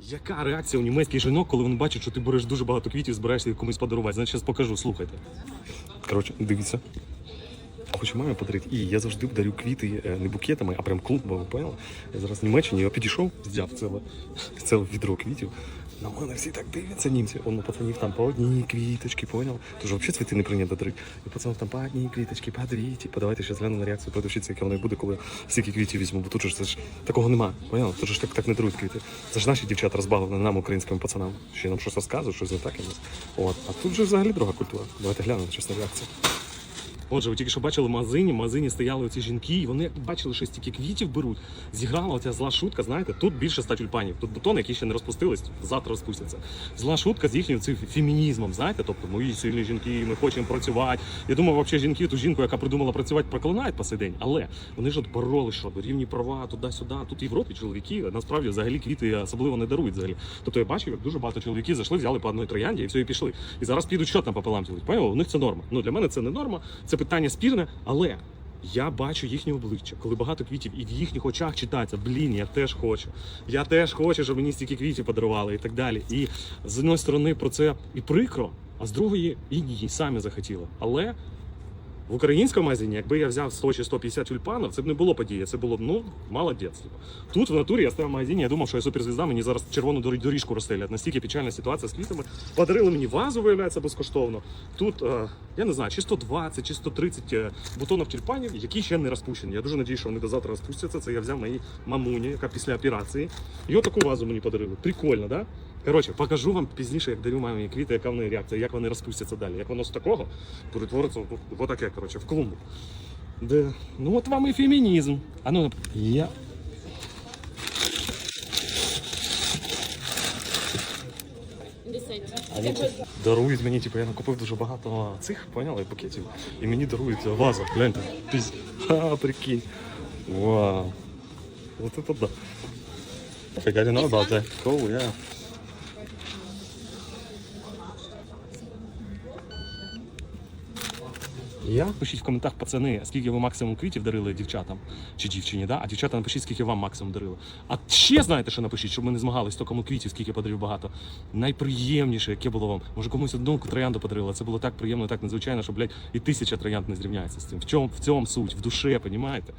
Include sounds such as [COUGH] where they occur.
Яка реакція у німецьких жінок, коли вони бачать, що ти береш дуже багато квітів, збираєшся їх комусь подарувати? Значить, зараз покажу, слухайте. Коротше, дивіться. Хочу мамі подарити. І я завжди дарю квіти е, не букетами, а прям клумбами, поняла? Я зараз в Німеччині я підійшов, взяв ціле, ціле відро квітів. На мене всі так дивляться німці. Он у пацанів там по одній квіточці, понял? Тож взагалі цвіти не прийнято дарити. І пацанів там по одній квіточці, по дві. Типу, давайте ще гляну на реакцію продавщиці, яка вона буде, коли стільки квітів візьму. Бо тут же це ж такого нема. Поняла? Тут ж так, так не дарують квіти. Це ж наші дівчата розбавлені нам, українським пацанам. Ще нам щось розказують, щось не так і нас. От. А тут же взагалі друга культура. Давайте глянемо, чесна реакція. Отже, ви тільки що бачили в магазині, в магазині стояли оці жінки, і вони бачили, що стільки квітів беруть. Зіграла оця зла шутка, знаєте, тут більше ста тюльпанів. Тут бутони, які ще не розпустились, завтра розпустяться. Зла шутка з їхнім цим фемінізмом, знаєте, тобто мої сильні жінки, ми хочемо працювати. Я думаю, взагалі жінки ту жінку, яка придумала працювати, проклинають по сей день. Але вони ж от боролись, що рівні права туди-сюди. Тут в Європі чоловіки насправді взагалі квіти особливо не дарують взагалі. Тобто я бачив, як дуже багато чоловіків зайшли, взяли по одній троянді і все, і пішли. І зараз підуть що там пополам ділить. Поняли? У них це норма. Ну для мене це не норма, це питання спірне, але. Я бачу їхнє обличчя, коли багато квітів, і в їхніх очах читається, блін, я теж хочу. Я теж хочу, щоб мені стільки квітів подарували і так далі. І з одної сторони про це і прикро, а з другої і ні, самі захотіли. Але в українському магазині, якби я взяв 100 чи 150 тюльпанів, це б не було події. Це було б ну молодець. типу. Тут в натурі я стояв в магазині, я думав, що я суперзвізда, мені зараз червону дорі- доріжку розстелять. Настільки печальна ситуація з квітами. Подарили мені вазу, виявляється, безкоштовно. Тут е, я не знаю, чи 120, чи 130 е, бутонів тюльпанів, які ще не розпущені. Я дуже надію, що вони до завтра розпустяться. Це я взяв моїй мамуні, яка після операції. І отаку вазу мені подарили. Прикольно, да? Коротше, покажу вам пізніше, як дарю мамі квіти, яка в неї реакція, як вони розпустяться далі. Як воно з такого перетвориться в отаке, коротше, в клумбу. Де, ну от вам і фемінізм. А ну, я. Дарують мені, типу, я накупив дуже багато цих, поняли, букетів. І мені дарують вазу. Гляньте. Пізь. [LAUGHS] Ха, прикинь. Вау. Вот это да. I didn't know about that. Cool. Я пишіть в коментах, пацани, скільки ви максимум квітів дарили дівчатам чи дівчині, да? а дівчата напишіть, скільки вам максимум дарили. А ще знаєте, що напишіть, щоб ми не змагались, то кому квітів, скільки подарів багато. Найприємніше, яке було вам. Може комусь одну троянду подарила. Це було так приємно, так надзвичайно, що, блядь, і тисяча троянд не зрівняється з цим. В чому в цьому суть, в душе, понімаєте?